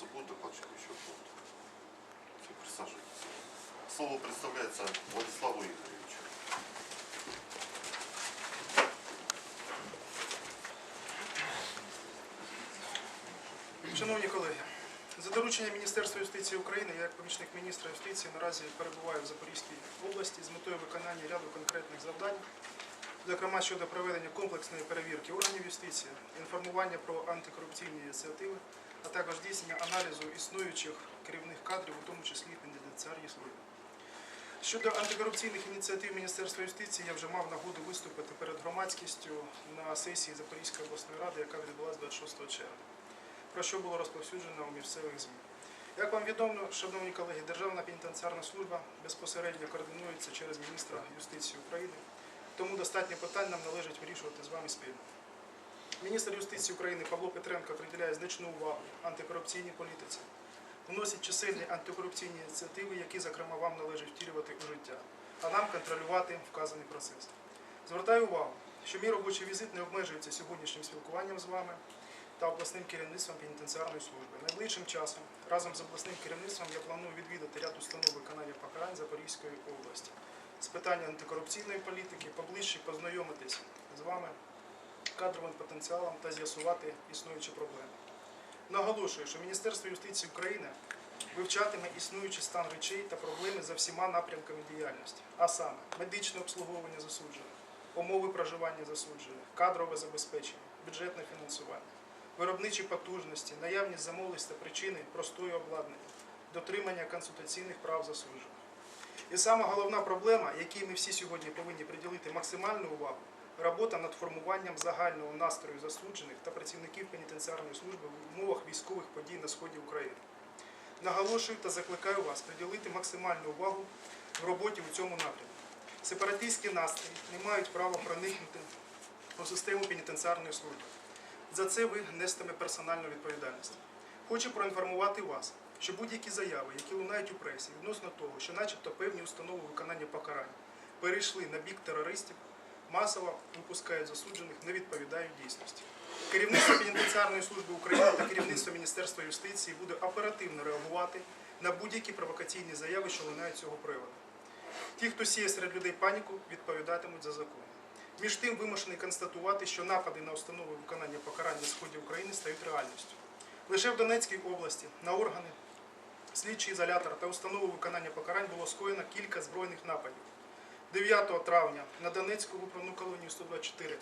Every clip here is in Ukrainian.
вопросы докладчик еще будут. Все, присаживайтесь. Слово представляется Владиславу Игоревичу. Шановні колеги, за дорученням Міністерства юстиції України, я як помічник міністра юстиції наразі перебуваю в Запорізькій області з метою виконання ряду конкретних завдань, зокрема щодо проведення комплексної перевірки органів юстиції, інформування про антикорупційні ініціативи, а також здійснення аналізу існуючих керівних кадрів, у тому числі пенітенціарні служби. Щодо антикорупційних ініціатив Міністерства юстиції, я вже мав нагоду виступити перед громадськістю на сесії Запорізької обласної ради, яка відбулася 26 червня про що було розповсюджено у місцевих ЗМІ. Як вам відомо, шановні колеги, Державна пенітенціарна служба безпосередньо координується через міністра юстиції України, тому достатньо питань нам належить вирішувати з вами спільно. Міністр юстиції України Павло Петренко приділяє значну увагу антикорупційній політиці, вносить чисельні антикорупційні ініціативи, які, зокрема, вам належить втілювати у життя, а нам контролювати вказаний процес. Звертаю увагу, що мій робочий візит не обмежується сьогоднішнім спілкуванням з вами та обласним керівництвом пенітенціарної служби. Найближчим часом разом з обласним керівництвом я планую відвідати ряд установ виконання покарань Запорізької області з питання антикорупційної політики, поближче познайомитись з вами кадровим потенціалом та з'ясувати існуючі проблеми. Наголошую, що Міністерство юстиції України вивчатиме існуючий стан речей та проблеми за всіма напрямками діяльності, а саме медичне обслуговування засуджених, умови проживання засуджених, кадрове забезпечення, бюджетне фінансування виробничі потужності, наявність замовлень та причини простої обладнання, дотримання консультаційних прав засуджених. І сама головна проблема, якій ми всі сьогодні повинні приділити максимальну увагу, робота над формуванням загального настрою засуджених та працівників пенітенціарної служби в умовах військових подій на сході України. Наголошую та закликаю вас приділити максимальну увагу в роботі у цьому напрямку. Сепаратистські настрої не мають права проникнути у систему пенітенціарної служби. За це ви нестиме персональну відповідальність. Хочу проінформувати вас, що будь-які заяви, які лунають у пресі відносно того, що начебто певні установи виконання покарань перейшли на бік терористів, масово випускають засуджених, не відповідають дійсності. Керівництво пенітенціарної служби України та керівництво Міністерства юстиції буде оперативно реагувати на будь-які провокаційні заяви, що лунають цього приводу. Ті, хто сіє серед людей паніку, відповідатимуть за закон. Між тим вимушений констатувати, що напади на установи виконання покарань на сході України стають реальністю. Лише в Донецькій області на органи, слідчий ізолятор та установи виконання покарань було скоєно кілька збройних нападів. 9 травня на Донецьку виправну колонію 124,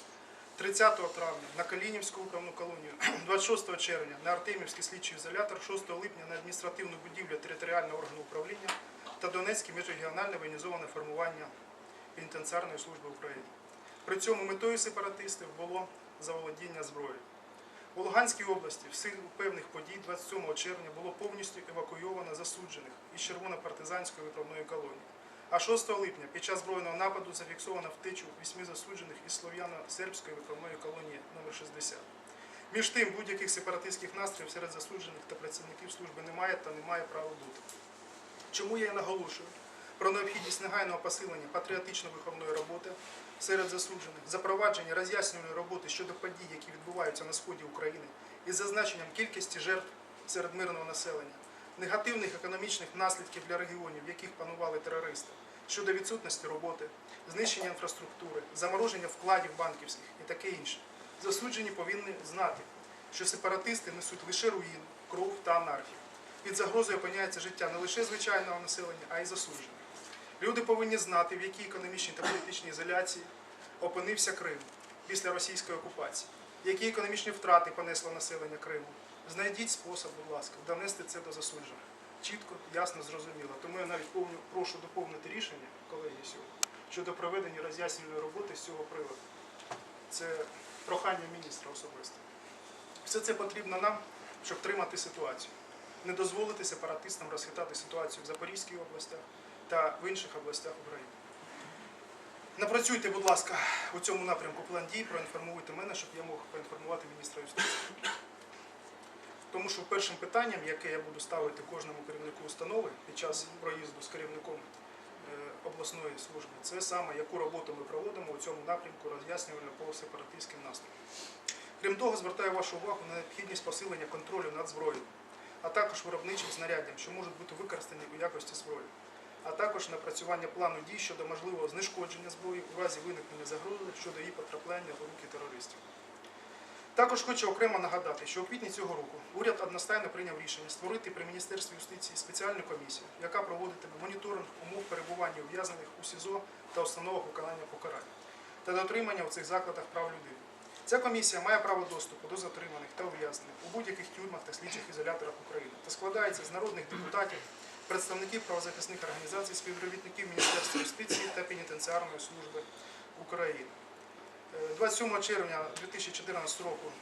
30 травня на Калінівську виправну колонію, 26 червня на Артемівський слідчий ізолятор, 6 липня на адміністративну будівлю територіального органу управління та Донецьке міжрегіональне воєнізоване формування пенітенціарної служби України. При цьому метою сепаратистів було заволодіння зброєю. У Луганській області в силу певних подій 27 червня було повністю евакуйовано засуджених із червоно-партизанської виправної колонії. А 6 липня під час збройного нападу зафіксовано втечу вісьми засуджених із слов'яно-сербської виправної колонії номер 60 Між тим, будь-яких сепаратистських настроїв серед засуджених та працівників служби немає та не має права бути. Чому я і наголошую про необхідність негайного посилення патріотично-виховної роботи серед засуджених, запровадження роз'яснювальної роботи щодо подій, які відбуваються на сході України, із зазначенням кількості жертв серед мирного населення, негативних економічних наслідків для регіонів, в яких панували терористи, щодо відсутності роботи, знищення інфраструктури, замороження вкладів банківських і таке інше. Засуджені повинні знати, що сепаратисти несуть лише руїну, кров та анархію. Під загрозою опиняється життя не лише звичайного населення, а й засуджених. Люди повинні знати, в якій економічній та політичній ізоляції опинився Крим після російської окупації, які економічні втрати понесло населення Криму. Знайдіть спосіб, будь ласка, донести це до засуджених. Чітко, ясно, зрозуміло. Тому я навіть прошу доповнити рішення, колеги, сьогодні, щодо проведення роз'яснювальної роботи з цього приводу. Це прохання міністра особисто. Все це потрібно нам, щоб тримати ситуацію, не дозволити сепаратистам розхитати ситуацію в Запорізькій областях та в інших областях України. Напрацюйте, будь ласка, у цьому напрямку план дій, проінформуйте мене, щоб я мог поінформувати міністра юстиції. Тому що першим питанням, яке я буду ставити кожному керівнику установи під час проїзду з керівником е, обласної служби, це саме яку роботу ми проводимо у цьому напрямку роз'яснювально по сепаратистським настроям. Крім того, звертаю вашу увагу на необхідність посилення контролю над зброєю, а також виробничим знаряддям, що можуть бути використані у якості зброї, а також напрацювання плану дій щодо можливого знешкодження зброї у разі виникнення загрози щодо її потрапляння в руки терористів. Також хочу окремо нагадати, що у квітні цього року уряд одностайно прийняв рішення створити при Міністерстві юстиції спеціальну комісію, яка проводитиме моніторинг умов перебування ув'язнених у СІЗО та установах виконання покарань та дотримання у цих закладах прав людини. Ця комісія має право доступу до затриманих та ув'язнених у будь-яких тюрмах та слідчих ізоляторах України та складається з народних депутатів, представників правозахисних організацій, співробітників Міністерства юстиції та пенітенціарної служби України. Е, 27 червня 2014 року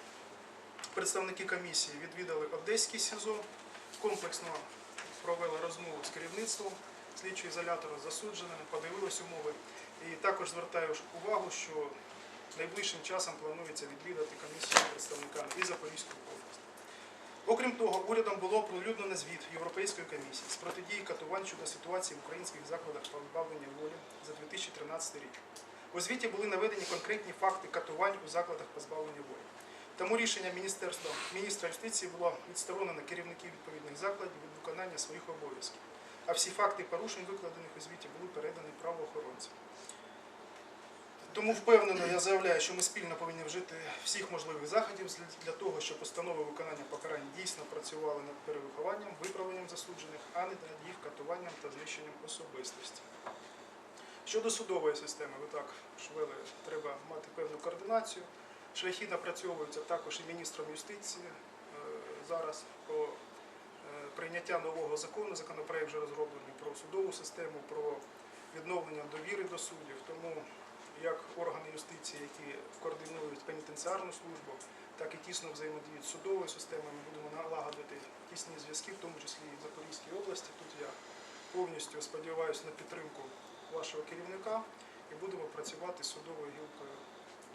представники комісії відвідали Одеський СІЗО, комплексно провели розмову з керівництвом слідчого ізолятора, засудженими, подивились умови. І також звертаю увагу, що найближчим часом планується відвідати комісію з представниками і Запорізької області. Окрім того, урядом було оприлюднено звіт Європейської комісії з протидії катувань щодо ситуації в українських закладах позбавлення волі за 2013 рік. У звіті були наведені конкретні факти катувань у закладах позбавлення волі. Тому рішення міністерства міністра юстиції було відсторонено керівників відповідних закладів від виконання своїх обов'язків. А всі факти порушень, викладених у звіті, були передані правоохоронцям. Тому впевнено я заявляю, що ми спільно повинні вжити всіх можливих заходів для того, щоб установи виконання покарань дійсно працювали над перевихованням, виправленням засуджених, а не над їх катуванням та знищенням особистості. Щодо судової системи, ви так швели, треба мати певну координацію. Шляхи напрацьовуються також і міністром юстиції е, зараз по е, прийняття нового закону. Законопроект вже розроблений про судову систему, про відновлення довіри до суддів. Тому як органи юстиції, які координують пенітенціарну службу, так і тісно взаємодіють з судовою системою. Ми будемо налагодити тісні зв'язки, в тому числі і в Запорізькій області. Тут я повністю сподіваюся на підтримку вашого керівника і будемо працювати з судовою гілкою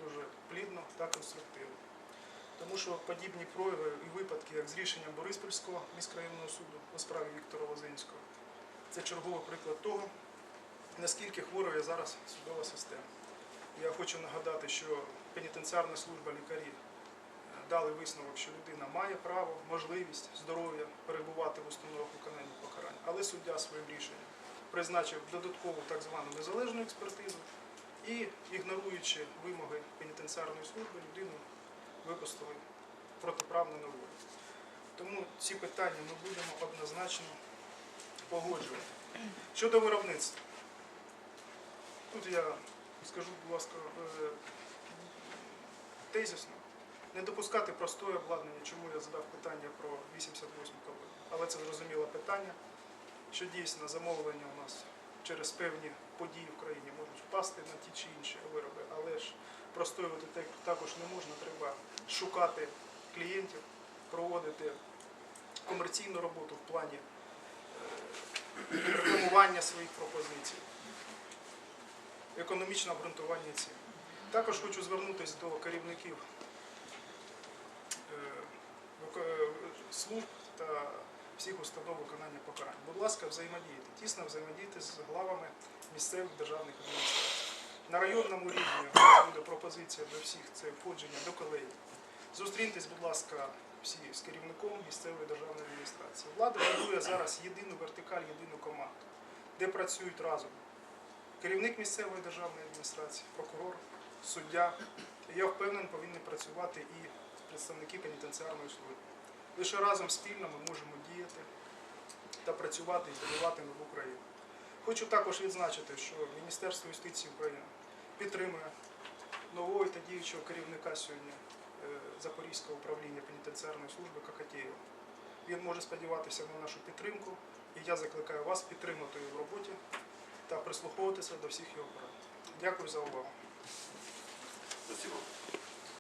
дуже плідно та конструктивно. Тому що подібні прояви і випадки, як з рішенням Бориспільського міськрайонного суду у справі Віктора Лозинського, це черговий приклад того, наскільки хворою зараз судова система. Я хочу нагадати, що пенітенціарна служба лікарі е, дали висновок, що людина має право, можливість, здоров'я перебувати в установах виконання покарань, але суддя своїм рішенням призначив додаткову так звану незалежну експертизу і, ігноруючи вимоги пенітенціарної служби, людину випустили протиправно на волю. Тому ці питання ми будемо однозначно погоджувати. Щодо виробництва. Тут я скажу, будь ласка, е, тезісно. Не допускати простої обладнання, чому я задав питання про 88 колонію. Але це зрозуміле питання, що дійсно замовлення у нас через певні події в країні можуть впасти на ті чи інші вироби, але ж простоювати також не можна. Треба шукати клієнтів, проводити комерційну роботу в плані е, рекламування своїх пропозицій економічне обґрунтування цін. Також хочу звернутися до керівників е, е, служб та всіх установ виконання покарань. Ласка, взаємодійте, тісно взаємодійте з главами місцевих державних адміністрацій. На районному рівні у буде пропозиція до всіх це входження до колегії. Зустріньтесь, будь ласка, всі з керівником місцевої державної адміністрації. Влада будує зараз єдину вертикаль, єдину команду, де працюють разом керівник місцевої державної адміністрації, прокурор, суддя. Я впевнений, повинні працювати і представники пенітенціарної служби. Лише разом спільно ми можемо діяти та працювати і будувати нову країну. Хочу також відзначити, що Міністерство юстиції України підтримує нового та діючого керівника сьогодні е, Запорізького управління пенітенціарної служби Какатєєва. Він може сподіватися на нашу підтримку, і я закликаю вас підтримати його в роботі та прислуховуватися до всіх його порад. Дякую за увагу.